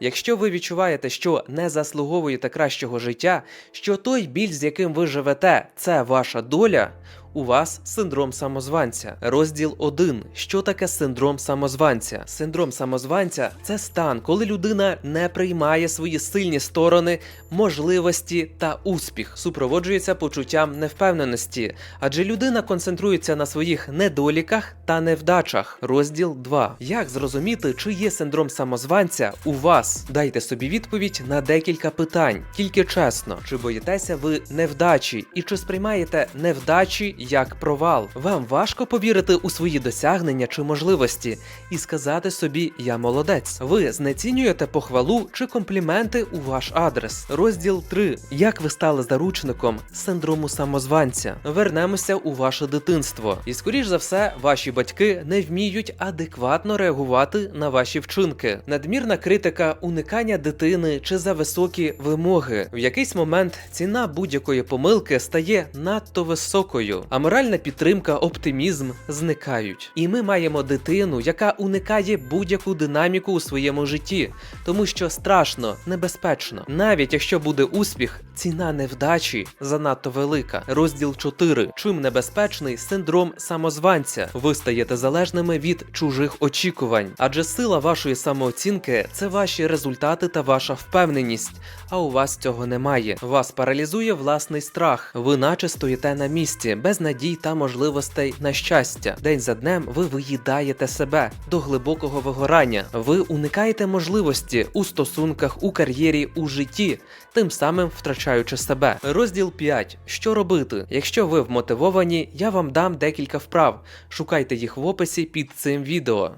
Якщо ви відчуваєте, що не заслуговуєте кращого життя, що той біль, з яким ви живете, це ваша доля. У вас синдром самозванця. Розділ 1. Що таке синдром самозванця? Синдром самозванця це стан, коли людина не приймає свої сильні сторони, можливості та успіх, супроводжується почуттям невпевненості, адже людина концентрується на своїх недоліках та невдачах. Розділ 2. Як зрозуміти, чи є синдром самозванця у вас? Дайте собі відповідь на декілька питань, тільки чесно, чи боїтеся ви невдачі, і чи сприймаєте невдачі як провал? Вам важко повірити у свої досягнення чи можливості і сказати собі Я молодець. Ви знецінюєте похвалу чи компліменти у ваш адрес. Розділ 3. Як ви стали заручником синдрому самозванця? Вернемося у ваше дитинство. І скоріш за все, ваші батьки не вміють адекватно реагувати на ваші вчинки. Надмірна критика, уникання дитини чи за високі вимоги. В якийсь момент ціна будь-якої помилки стає надто високою, а моральна підтримка, оптимізм зникають. І ми маємо дитину, яка уникає будь-яку динаміку у своєму житті, тому що страшно, небезпечно. Навіть якщо буде успіх, ціна невдачі занадто велика. Розділ 4. Чим небезпечний синдром самозванця? Ви стаєте залежними від чужих очікувань, адже сила вашої самооцінки це ваші результати та ваша впевненість. А у вас цього немає. Вас паралізує власний страх. Ви наче стоїте на місці, без надій та можливостей на щастя. День за днем ви виїдаєте себе до глибокого вигорання. Ви уникаєте можливості у стосунках, у кар'єрі, у житті, тим самим втрачаючи себе. Розділ 5. Що робити? Якщо ви вмотивовані, я вам дам декілька вправ. Шукайте їх в описі під цим відео.